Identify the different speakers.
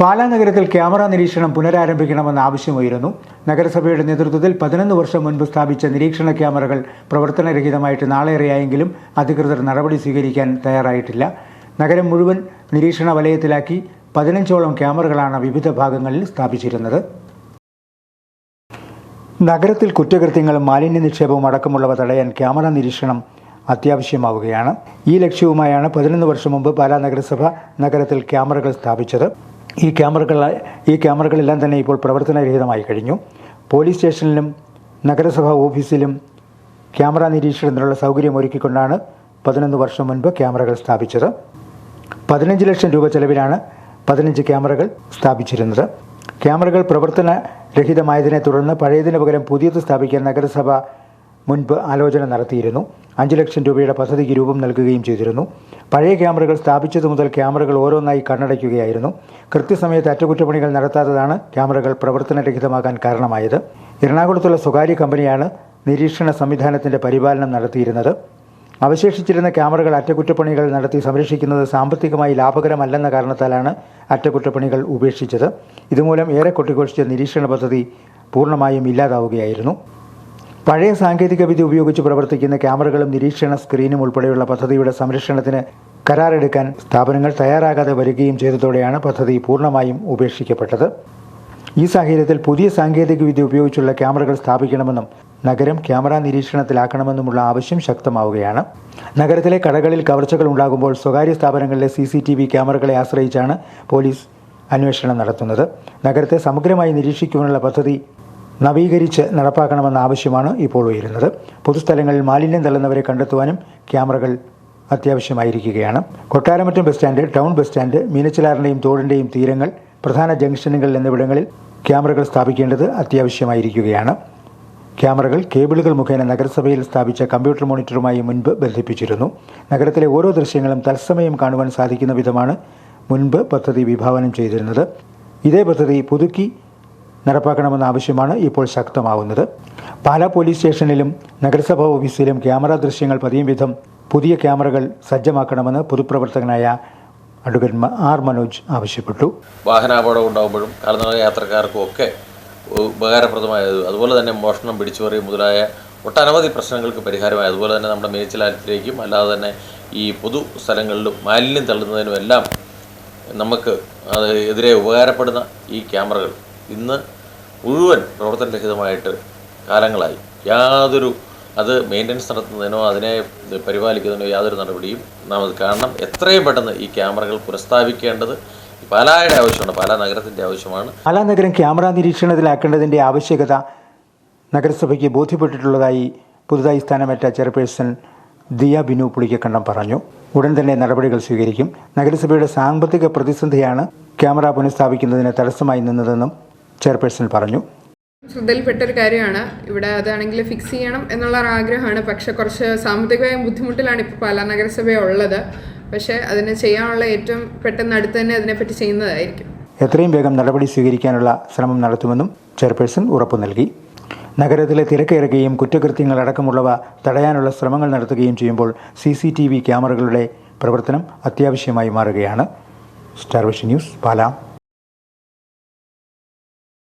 Speaker 1: പാലാ നഗരത്തിൽ ക്യാമറ നിരീക്ഷണം പുനരാരംഭിക്കണമെന്ന ആവശ്യമുയരുന്നു നഗരസഭയുടെ നേതൃത്വത്തിൽ പതിനൊന്ന് വർഷം മുൻപ് സ്ഥാപിച്ച നിരീക്ഷണ ക്യാമറകൾ പ്രവർത്തനരഹിതമായിട്ട് നാളേറെയായെങ്കിലും അധികൃതർ നടപടി സ്വീകരിക്കാൻ തയ്യാറായിട്ടില്ല. നഗരം മുഴുവൻ നിരീക്ഷണ വലയത്തിലാക്കി പതിനഞ്ചോളം ക്യാമറകളാണ് വിവിധ ഭാഗങ്ങളിൽ സ്ഥാപിച്ചിരുന്നത്. നഗരത്തിൽ കുറ്റകൃത്യങ്ങളും മാലിന്യ നിക്ഷേപവും അടക്കമുള്ളവ തടയാൻ ക്യാമറ നിരീക്ഷണം അത്യാവശ്യമാവുകയാണ്. ഈ ലക്ഷ്യവുമായാണ് പതിനൊന്ന് വർഷം മുമ്പ് പാലാ നഗരസഭ നഗരത്തിൽ ക്യാമറകൾ സ്ഥാപിച്ചത്. ഈ ക്യാമറകൾ ഈ ക്യാമറകളെല്ലാം തന്നെ ഇപ്പോൾ പ്രവർത്തനരഹിതമായി കഴിഞ്ഞു. പോലീസ് സ്റ്റേഷനിലും നഗരസഭാ ഓഫീസിലും ക്യാമറ നിരീക്ഷണത്തിനുള്ള സൗകര്യം ഒരുക്കിക്കൊണ്ടാണ് പതിനൊന്ന് വർഷം മുൻപ് ക്യാമറകൾ സ്ഥാപിച്ചത്. പതിനഞ്ച് ലക്ഷം രൂപ ചെലവിലാണ് പതിനഞ്ച് ക്യാമറകൾ സ്ഥാപിച്ചിരുന്നത്. ക്യാമറകൾ പ്രവർത്തനരഹിതമായതിനെ തുടർന്ന് പഴയതിന് പകരം പുതിയത് സ്ഥാപിക്കാൻ നഗരസഭ മുൻപ് ആലോചന നടത്തിയിരുന്നു. അഞ്ച് ലക്ഷം രൂപയുടെ പദ്ധതിക്ക് രൂപം നൽകുകയും ചെയ്തിരുന്നു. പഴയ ക്യാമറകൾ സ്ഥാപിച്ചതു മുതൽ ക്യാമറകൾ ഓരോന്നായി കണ്ണടയ്ക്കുകയായിരുന്നു. കൃത്യസമയത്ത് അറ്റകുറ്റപ്പണികൾ നടത്താത്തതാണ് ക്യാമറകൾ പ്രവർത്തനരഹിതമാകാൻ കാരണമായത്. എറണാകുളത്തുള്ള സ്വകാര്യ കമ്പനിയാണ് നിരീക്ഷണ സംവിധാനത്തിന്റെ പരിപാലനം നടത്തിയിരുന്നത്. അവശേഷിച്ചിരുന്ന ക്യാമറകൾ അറ്റകുറ്റപ്പണികൾ നടത്തി സംരക്ഷിക്കുന്നത് സാമ്പത്തികമായി ലാഭകരമല്ലെന്ന കാരണത്താലാണ് അറ്റകുറ്റപ്പണികൾ ഉപേക്ഷിച്ചത്. ഇതുമൂലം ഏറെ കൊട്ടിഘോഷിച്ച നിരീക്ഷണ പദ്ധതി പൂർണമായും ഇല്ലാതാവുകയായിരുന്നു. പഴയ സാങ്കേതിക വിദ്യ ഉപയോഗിച്ച് പ്രവർത്തിക്കുന്ന ക്യാമറകളും നിരീക്ഷണ സ്ക്രീനും ഉൾപ്പെടെയുള്ള പദ്ധതിയുടെ സംരക്ഷണത്തിന് കരാറെടുക്കാൻ സ്ഥാപനങ്ങൾ തയ്യാറാകാതെ വരികയും ചെയ്തതോടെയാണ് പദ്ധതി പൂർണമായും ഉപേക്ഷിക്കപ്പെട്ടത്. ഈ സാഹചര്യത്തിൽ പുതിയ സാങ്കേതിക വിദ്യ ഉപയോഗിച്ചുള്ള ക്യാമറകൾ സ്ഥാപിക്കണമെന്നും നഗരം ക്യാമറ നിരീക്ഷണത്തിലാക്കണമെന്നുമുള്ള ആവശ്യം ശക്തമാവുകയാണ്. നഗരത്തിലെ കടകളിൽ കവർച്ചകൾ ഉണ്ടാകുമ്പോൾ സ്വകാര്യ സ്ഥാപനങ്ങളിലെ സി സി ടി വി ക്യാമറകളെ ആശ്രയിച്ചാണ് പോലീസ് അന്വേഷണം നടത്തുന്നത്. നഗരത്തെ സമഗ്രമായി നിരീക്ഷിക്കുവാനുള്ള പദ്ധതി നവീകരിച്ച് നടപ്പാക്കണമെന്ന ആവശ്യമാണ് ഇപ്പോൾ ഉയരുന്നത്. പൊതുസ്ഥലങ്ങളിൽ മാലിന്യം തള്ളുന്നവരെ കണ്ടെത്തുവാനും ക്യാമറകൾ അത്യാവശ്യമായിരിക്കുകയാണ്. Kottaramattom bus stand town bus stand മീനച്ചിലാറിന്റെയും തോടിന്റെയും തീരങ്ങൾ പ്രധാന ജംഗ്ഷനുകൾ എന്നിവിടങ്ങളിൽ ക്യാമറകൾ സ്ഥാപിക്കേണ്ടത് അത്യാവശ്യമായിരിക്കുകയാണ്. ക്യാമറകൾ കേബിളുകൾ മുഖേന നഗരസഭയിൽ സ്ഥാപിച്ച കമ്പ്യൂട്ടർ മോണിറ്ററുമായി മുൻപ് ബന്ധിപ്പിച്ചിരുന്നു. നഗരത്തിലെ ഓരോ ദൃശ്യങ്ങളും തത്സമയം കാണുവാൻ സാധിക്കുന്ന വിധമാണ് മുൻപ് പദ്ധതി വിഭാവനം ചെയ്തിരുന്നത്. ഇതേ പദ്ധതി പുതുക്കി നടപ്പാക്കണമെന്ന ആവശ്യമാണ് ഇപ്പോൾ ശക്തമാവുന്നത്. പാലാ പോലീസ് സ്റ്റേഷനിലും നഗരസഭാ ഓഫീസിലും ക്യാമറ ദൃശ്യങ്ങൾ പതിയും വിധം പുതിയ ക്യാമറകൾ സജ്ജമാക്കണമെന്ന് പൊതുപ്രവർത്തകനായ അഡ്വക്കേറ്റ് ആർ മനോജ് ആവശ്യപ്പെട്ടു.
Speaker 2: വാഹനാപകടം ഉണ്ടാകുമ്പോഴും കാൽനട യാത്രക്കാർക്കും ഒക്കെ ഉപകാരപ്രദമായത് അതുപോലെ തന്നെ മോഷണം പിടിച്ചുപറി മുതലായ ഒട്ടനവധി പ്രശ്നങ്ങൾക്ക് പരിഹാരമായി. അതുപോലെ തന്നെ നമ്മുടെ മേച്ചിലാലത്തിലേക്കും അല്ലാതെ തന്നെ ഈ പൊതു സ്ഥലങ്ങളിലും മാലിന്യം തള്ളുന്നതിനും എല്ലാം നമുക്ക് അത് എതിരെ ഉപകാരപ്പെടുന്ന ഈ ക്യാമറകൾ ഇന്ന് മുഴുവൻ പ്രവർത്തനരഹിതമായിട്ട് കാലങ്ങളായി. യാതൊരു അത് മെയിന്റനൻസ് നടത്തുന്നതിനോ അതിനെ പരിപാലിക്കുന്നതിനോ യാതൊരു നടപടിയും നാം അത് കാരണം എത്രയും പെട്ടെന്ന് ഈ ക്യാമറകൾ പുനഃസ്ഥാപിക്കേണ്ടത് പാലായുടെ ആവശ്യമാണ്. പാലാ നഗരത്തിന്റെ ആവശ്യമാണ്.
Speaker 1: പാലാ നഗരം ക്യാമറ നിരീക്ഷണത്തിലാക്കേണ്ടതിന്റെ ആവശ്യകത നഗരസഭയ്ക്ക് ബോധ്യപ്പെട്ടിട്ടുള്ളതായി പുതുതായി സ്ഥാനമേറ്റ ചെയർപേഴ്സൺ ദിയ ബിനു പുളിക്കക്കണ്ടം പറഞ്ഞു. ഉടൻ തന്നെ നടപടികൾ സ്വീകരിക്കും. നഗരസഭയുടെ സാമ്പത്തിക പ്രതിസന്ധിയാണ് ക്യാമറ പുനഃസ്ഥാപിക്കുന്നതിന് തടസ്സമായി നിന്നതെന്നും ചെയർപേഴ്സൺ പറഞ്ഞു.
Speaker 3: ശ്രദ്ധയിൽപ്പെട്ട ഒരു കാര്യമാണ്. ഇവിടെ അതാണെങ്കിൽ ഫിക്സ് ചെയ്യണം എന്നുള്ള ഒരു ആഗ്രഹമാണ് പക്ഷെ കുറച്ച് സാമ്പത്തികമായ ബുദ്ധിമുട്ടിലാണ് ഇപ്പോൾ പാലാ നഗരസഭ ഉള്ളത് പക്ഷേ അതിന് ചെയ്യാനുള്ള ഏറ്റവും പെട്ടെന്ന് അടുത്ത് തന്നെ അതിനെപ്പറ്റി ചെയ്യുന്നതായിരിക്കും.
Speaker 1: എത്രയും വേഗം നടപടി സ്വീകരിക്കാനുള്ള ശ്രമം നടത്തുമെന്നും ചെയർപേഴ്സൺ ഉറപ്പു നൽകി. നഗരത്തിലെ തിരക്കേറുകയും കുറ്റകൃത്യങ്ങൾ അടക്കമുള്ളവ തടയാനുള്ള ശ്രമങ്ങൾ നടത്തുകയും ചെയ്യുമ്പോൾ സി സി ടി വി ക്യാമറകളുടെ പ്രവർത്തനം അത്യാവശ്യമായി മാറുകയാണ്. Star vision news Pala.